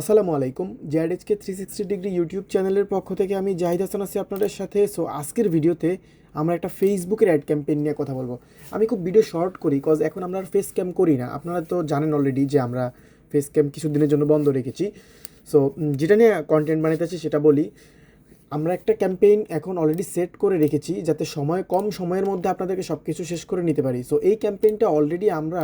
আসসালামু আলাইকুম। JRHK three sixty degree YouTube চ্যানেলের পক্ষ থেকে আমি জাহিদ হাসান আছি আপনাদের সাথে। সো আজকের ভিডিওতে আমরা একটা ফেসবুকের অ্যাড ক্যাম্পেইন নিয়ে কথা বলব। আমি খুব ভিডিও শর্ট করি কজ এখন আমরা ফেস ক্যাম্প করি না। আপনারা তো জানেন অলরেডি যে আমরা ফেস ক্যাম্প কিছুদিনের জন্য বন্ধ রেখেছি। সো যেটা নিয়ে কন্টেন্ট বানাইতেছি সেটা বলি, আমরা একটা ক্যাম্পেইন এখন অলরেডি সেট করে রেখেছি, যাতে সময় কম সময়ের মধ্যে আপনাদেরকে সব কিছু শেষ করে নিতে পারি। সো এই ক্যাম্পেইনটা অলরেডি আমরা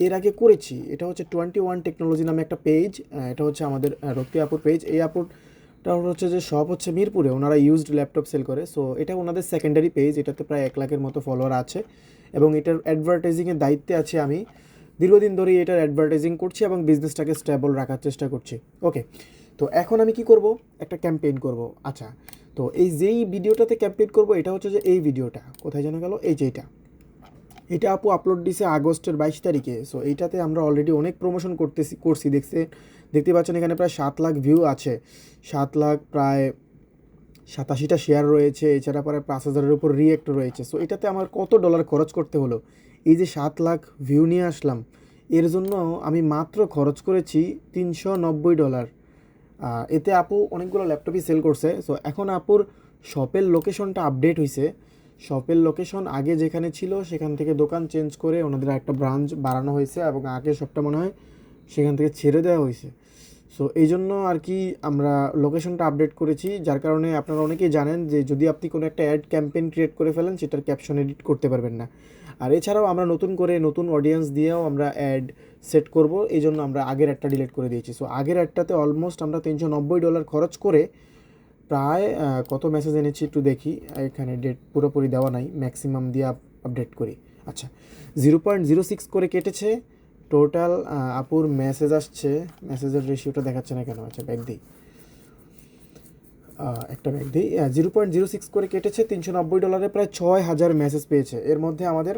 এর আগে করেছি, এটা হচ্ছে টোয়েন্টি ওয়ান টেকনোলজি নামে একটা পেজ এটা হচ্ছে আমাদের রক্তি আপুর পেজ। এই আপুরটা হচ্ছে যে সব হচ্ছে মিরপুরে, ওনারা ইউজড ল্যাপটপ সেল করে। সো এটা ওনাদের সেকেন্ডারি পেজ এটাতে প্রায় এক লাখের মতো ফলোয়ার আছে। এবং এটার অ্যাডভার্টাইজিংয়ের দায়িত্বে আছে আমি। দীর্ঘদিন ধরেই এটার অ্যাডভার্টাইজিং করছি এবং বিজনেসটাকে স্টেবল রাখার চেষ্টা করছি। ওকে তো এখন আমি কি করব? একটা ক্যাম্পেইন করব। আচ্ছা তো এই যেই ভিডিওটাতে ক্যাম্পেইন করব, এটা হচ্ছে যে এই ভিডিওটা কোথায় জানা গেল? এই যে এটা আপু আপলোড দিছে আগস্টের বাইশ তারিখে। সো এইটাতে আমরা অলরেডি অনেক প্রমোশন করতেছি করছি। দেখতে দেখতে পাচ্ছেন এখানে প্রায় সাত লাখ ভিউ আছে। সাত লাখ প্রায় সাতাশিটা শেয়ার রয়েছে। এছাড়া প্রায় পাঁচ হাজারের উপর রিয়েক্ট রয়েছে। সো এটাতে আমার কত ডলার খরচ করতে হলো? এই যে সাত লাখ ভিউ নিয়ে আসলাম, এর জন্য আমি মাত্র খরচ করেছি তিনশো নব্বই ডলার এতে আপু অনেকগুলো ল্যাপটপই সেল করছে। সো এখন আপুর শপের লোকেশনটা আপডেট হয়েছে শপের লোকেশন আগে যেখানে ছিল, সেখান থেকে দোকান চেঞ্জ করে ওনাদের একটা ব্রাঞ্চ বাড়ানো হয়েছে এবং আগে শপটা মনে হয় সেখান থেকে ছেড়ে দেওয়া হয়েছে। সো এই জন্য আর কি আমরা লোকেশনটা আপডেট করেছি, যার কারণে আপনারা অনেকেই জানেন যে যদি আপনি কোনো একটা অ্যাড ক্যাম্পেইন ক্রিয়েট করে ফেলেন, সেটার ক্যাপশন এডিট করতে পারবেন না। আর এছাড়াও আমরা নতুন করে নতুন অডিয়েন্স দিয়েও আমরা অ্যাড সেট করব, এই জন্য আমরা আগের একটা ডিলিট করে দিয়েছি। সো আগের অ্যাডটাতে অলমোস্ট আমরা তিনশো নব্বই ডলার খরচ করে প্রায় কত মেসেজ এনেছি একটু দেখি। এখানে ডেট পুরোপুরি দেওয়া নাই ম্যাক্সিমাম দিয়ে আপডেট করি। আচ্ছা জিরো পয়েন্ট জিরো সিক্স করে কেটেছে টোটাল আপুর মেসেজ আসছে মেসেজের রেশিওটা দেখাচ্ছে না কেন? আচ্ছা ব্যাগ দিই। একটা ব্যাগ দিই। জিরো পয়েন্ট জিরো সিক্স করে কেটেছে, তিনশো নব্বই ডলারে প্রায় ছয় হাজার মেসেজ পেয়েছে। এর মধ্যে আমাদের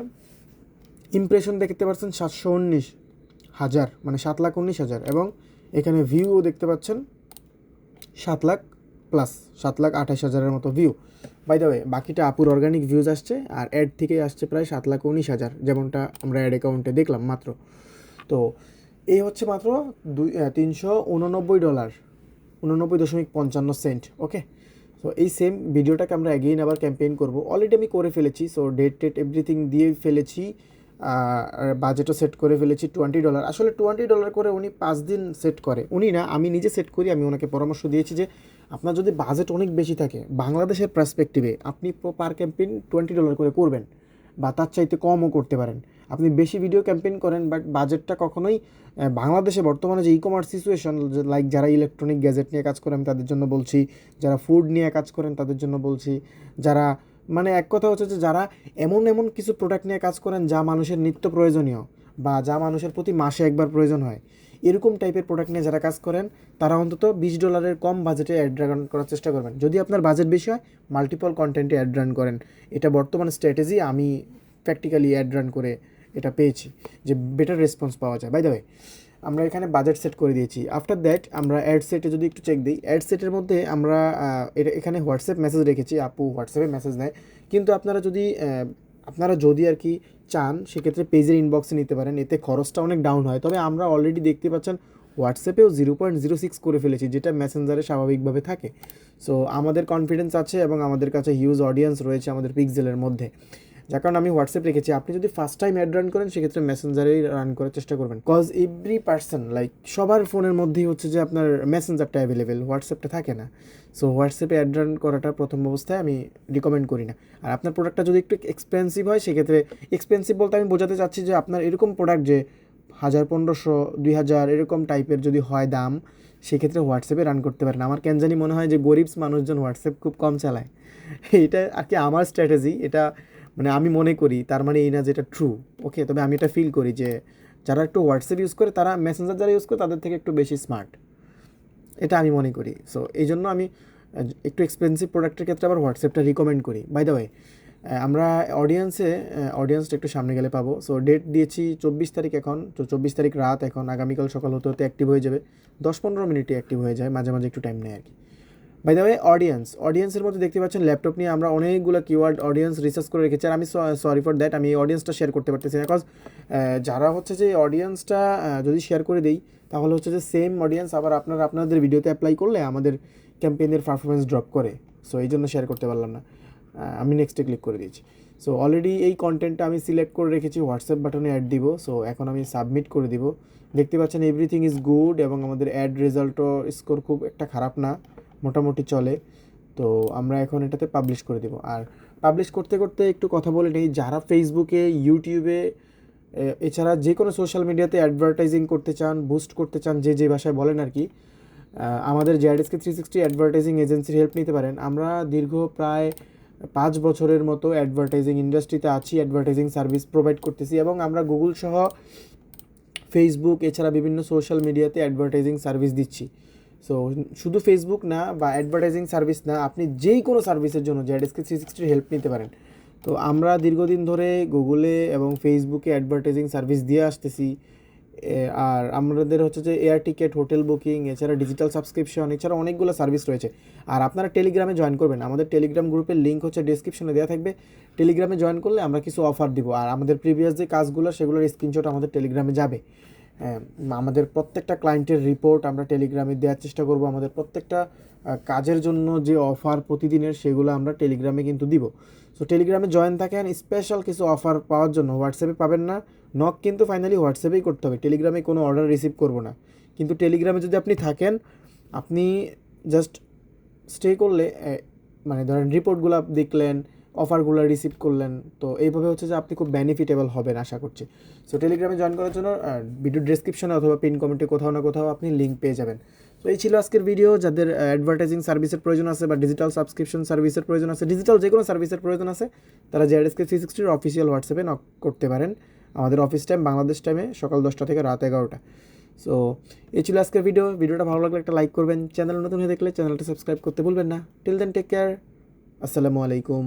ইমপ্রেশন দেখতে পাচ্ছেন সাতশো উনিশ হাজার মানে সাত লাখ উনিশ হাজার। এবং এখানে ভিউও দেখতে পাচ্ছেন সাত লাখ প্লাস সাত লাখ আঠাশ হাজারের মতো ভিউ বাই দ্য ওয়ে বাকিটা আপুর অর্গানিক ভিউজ আসছে আর অ্যাড থেকে আসছে প্রায় সাত লাখ উনিশ হাজার, যেমনটা আমরা অ্যাড অ্যাকাউন্টে দেখলাম মাত্র। তো এই হচ্ছে মাত্র দুই তিনশো উননব্বই ডলার উননব্বই দশমিক পঞ্চান্ন সেন্ট ওকে তো এই সেম ভিডিওটাকে আমরা এগেইন আবার ক্যাম্পেইন করব। অলরেডি আমি করে ফেলেছি সো ডেট টেট এভরিথিং দিয়ে ফেলেছি, আর বাজেটও সেট করে ফেলেছি টোয়েন্টি ডলার আসলে টোয়েন্টি ডলার করে উনি পাঁচ দিন সেট করে। উনি না, আমি নিজে সেট করি, আমি ওনাকে পরামর্শ দিয়েছি যে আপনার যদি বাজেট অনেক বেশি থাকে, বাংলাদেশের পার্সপেক্টিভে আপনি পার ক্যাম্পেইন টোয়েন্টি ডলার করে করবেন বা তার চাইতে কমও করতে পারেন। আপনি বেশি ভিডিও ক্যাম্পেইন করেন বাট বাজেটটা কখনোই বাংলাদেশে বর্তমানে যে ই কমার্স সিচুয়েশন লাইক যারা ইলেকট্রনিক গ্যাজেট নিয়ে কাজ করেন তাদের জন্য বলছি, যারা ফুড নিয়ে কাজ করেন, তাদের জন্য বলছি, যারা মানে এক কথা হচ্ছে যে যারা এমন এমন কিছু প্রোডাক্ট নিয়ে কাজ করেন যা মানুষের নিত্য প্রয়োজনীয় বা যা মানুষের প্রতি মাসে একবার প্রয়োজন হয়। এরকম টাইপের প্রোডাক্ট নিয়ে যারা কাজ করেন, তারা অন্তত বিশ ডলারের কম বাজেটে অ্যাড রান করার চেষ্টা করবেন। যদি আপনার বাজেট বেশি হয় মাল্টিপল কন্টেন্টে অ্যাড রান করেন। এটা বর্তমান স্ট্র্যাটেজি আমি প্র্যাকটিক্যালি অ্যাড রান করে এটা পেয়েছি, যে বেটার রেসপন্স পাওয়া যায়। বাই দ্য ওয়ে আমরা এখানে বাজেট সেট করে দিয়েছি। আফটার দ্যাট আমরা অ্যাড সেটে যদি একটু চেক দিই অ্যাড সেটের মধ্যে আমরা এটা এখানে হোয়াটসঅ্যাপ মেসেজ রেখেছি। আপু হোয়াটসঅ্যাপে মেসেজ নেয় কিন্তু আপনারা যদি আপনারা যদি আর কি চান, সেক্ষেত্রে পেজের ইনবক্সে নিতে পারেন। এতে খরচটা অনেক ডাউন হয়। তবে আমরা অলরেডি দেখতে পাচ্ছেন হোয়াটসঅ্যাপেও জিরো পয়েন্ট জিরো সিক্স করে ফেলেছি, যেটা মেসেঞ্জারে স্বাভাবিকভাবে থাকে। সো আমাদের কনফিডেন্স আছে এবং আমাদের কাছে হিউজ অডিয়েন্স রয়েছে আমাদের পিক্সেলের মধ্যে। যার কারণে আমি হোয়াটসঅ্যাপ রেখেছি। আপনি যদি ফার্স্ট টাইম অ্যাড রান করেন, সেক্ষেত্রে মেসেঞ্জারেই রান করার চেষ্টা করবেন। কজ এভরি পার্সন লাইক সবার ফোনের মধ্যেই হচ্ছে যে আপনার মেসেঞ্জারটা অ্যাভেলেবেল হোয়াটসঅ্যাপটা থাকে না। সো হোয়াটসঅ্যাপে অ্যাড রান করাটা প্রথম অবস্থায় আমি রিকমেন্ড করি না। আর আপনার প্রোডাক্টটা যদি একটু এক্সপেন্সিভ হয়, সেক্ষেত্রে এক্সপেন্সিভ বলতে আমি বোঝাতে চাচ্ছি যে আপনার এরকম প্রোডাক্ট যে হাজার পনেরোশো, দুই হাজার, এরকম টাইপের যদি হয় দাম, সেক্ষেত্রে হোয়াটসঅ্যাপে রান করতে পারেন। আমার কেন জানি মনে হয় যে গরিব মানুষজন হোয়াটসঅ্যাপ খুব কম চালায়। এটা আর কি আমার স্ট্র্যাটেজি এটা মানে আমি মনে করি তার মানে এই না যে এটা ট্রু ওকে তবে আমি এটা ফিল করি যে যারা একটু হোয়াটসঅ্যাপ ইউজ করে, তারা মেসেঞ্জার যারা ইউজ করে, তাদের থেকে একটু বেশি স্মার্ট এটা আমি মনে করি। সো এই জন্য আমি একটু এক্সপেন্সিভ প্রোডাক্টের ক্ষেত্রে আবার হোয়াটসঅ্যাপটা রিকমেন্ড করি। বাই দ্য ওয়ে আমরা অডিয়েন্সে অডিয়েন্সটা একটু সামনে গেলে পাবো। সো ডেট দিয়েছি চব্বিশ তারিখ এখন। তো চব্বিশ তারিখ রাত এখন। আগামীকাল সকাল হতে হতে অ্যাক্টিভ হয়ে যাবে। দশ পনেরো মিনিটে অ্যাক্টিভ হয়ে যায়। মাঝে মাঝে একটু টাইম নেয় আর কি। বাই দ্য ওয়ে অডিয়েন্স অডিয়েন্সের মধ্যে দেখতে পাচ্ছেন ল্যাপটপ নিয়ে আমরা অনেকগুলো কিওয়ার্ড অডিয়েন্স রিসার্চ করে রেখেছি, আর আমি সরি ফর দ্যাট আমি অডিয়েন্সটা শেয়ার করতে পারতেছি না বিকজ যারা হচ্ছে যে অডিয়েন্সটা যদি শেয়ার করে দেই, তাহলে হচ্ছে যে সেম অডিয়েন্স আবার আপনারা, আপনাদের ভিডিওতে অ্যাপ্লাই করলে আমাদের ক্যাম্পেইনের পারফরমেন্স ড্রপ করে। সো এই জন্য শেয়ার করতে পারলাম না। আমি নেক্সটে ক্লিক করে দিয়েছি। সো অলরেডি এই কন্টেন্টটা আমি সিলেক্ট করে রেখেছি হোয়াটসঅ্যাপ বাটনে অ্যাড দিব। সো এখন আমি সাবমিট করে দিব। দেখতে পাচ্ছেন এভরিথিং ইজ গুড এবং আমাদের অ্যাড রেজাল্টও স্কোর খুব একটা খারাপ না। মোটামুটি চলে। তো আমরা এখন এটাতে পাবলিশ করে দেব। আর পাবলিশ করতে করতে একটু কথা বলে নেই, যারা ফেসবুকে ইউটিউবে এছাড়া যে কোনো সোশ্যাল মিডিয়াতে অ্যাডভার্টাইজিং করতে চান বুস্ট করতে চান, যে যে ভাষায় বলেন আর কি আমাদের জেআরএসকে থ্রি সিক্সটি অ্যাডভার্টাইজিং এজেন্সির হেল্প নিতে পারেন। আমরা দীর্ঘ প্রায় পাঁচ বছরের মতো অ্যাডভার্টাইজিং ইন্ডাস্ট্রিতে আছি অ্যাডভার্টাইজিং সার্ভিস প্রোভাইড করতেছি এবং আমরা গুগল সহ ফেসবুক এছাড়া বিভিন্ন সোশ্যাল মিডিয়াতে অ্যাডভার্টাইজিং সার্ভিস দিচ্ছি। সো শুধু ফেসবুক না বা অ্যাডভার্টাইজিং সার্ভিস না, আপনি যেই কোনো সার্ভিসের জন্য জেডএসকে থ্রি সিক্সটির হেল্প নিতে পারেন। তো আমরা দীর্ঘদিন ধরে গুগলে এবং ফেসবুকে অ্যাডভার্টাইজিং সার্ভিস দিয়ে আসতেছি। আর আমাদের হচ্ছে যে এয়ার টিকেট হোটেল বুকিং এছাড়া ডিজিটাল সাবস্ক্রিপশন এছাড়া অনেকগুলো সার্ভিস রয়েছে। আর আপনারা টেলিগ্রামে জয়েন করবেন। আমাদের টেলিগ্রাম গ্রুপের লিঙ্ক হচ্ছে ডিসক্রিপশনে দেওয়া থাকবে। টেলিগ্রামে জয়েন করলে আমরা কিছু অফার দিব। আর আমাদের প্রিভিয়াস যে কাজগুলো, সেগুলোর স্ক্রিনশট আমাদের টেলিগ্রামে যাবে। আমাদের প্রত্যেকটা ক্লায়েন্টের রিপোর্ট আমরা টেলিগ্রামে দেওয়ার চেষ্টা করব। আমাদের প্রত্যেকটা কাজের জন্য যে অফার প্রতিদিনের সেগুলো আমরা টেলিগ্রামে কিন্তু দিব। সো টেলিগ্রামে জয়েন থাকেন স্পেশাল কিছু অফার পাওয়ার জন্য। হোয়াটসঅ্যাপে পাবেন না নক কিন্তু ফাইনালি হোয়াটসঅ্যাপেই করতে হবে। টেলিগ্রামে কোনো অর্ডার রিসিভ করব না। কিন্তু টেলিগ্রামে যদি আপনি থাকেন, আপনি জাস্ট স্টে করলে মানে ধরেন রিপোর্টগুলো দেখলেন অফারগুলো রিসিভ করলেন। তো এইভাবে হচ্ছে যে আপনি খুব বেনিফিটেবল হবেন আশা করছি। সো টেলিগ্রামে জয়েন করার জন্য ভিডিও ডেসক্রিপশনে অথবা পিন কমেন্টে কোথাও না কোথাও আপনি লিঙ্ক পেয়ে যাবেন। তো এই ছিল আজকের ভিডিও যাদের অ্যাডভার্টাইজিং সার্ভিসের প্রয়োজন আছে বা ডিজিটাল সাবস্ক্রিপশন সার্ভিসের প্রয়োজন আছে ডিজিটাল যে কোনো সার্ভিসের প্রয়োজন আছে, তারা জেআরএসকে থ্রি সিক্সটির অফিসিয়াল হোয়াটসঅ্যাপে নক করতে পারেন। আমাদের অফিস টাইম বাংলাদেশ টাইমে সকাল দশটা থেকে রাত এগারোটা। সো এই ছিল আজকের ভিডিও ভিডিওটা ভালো লাগলে একটা লাইক করবেন। চ্যানেল নতুন হয়ে দেখলে চ্যানেলটা সাবস্ক্রাইব করতে ভুলবেন না। টিল দেন টেক কেয়ার আসসালামু আলাইকুম।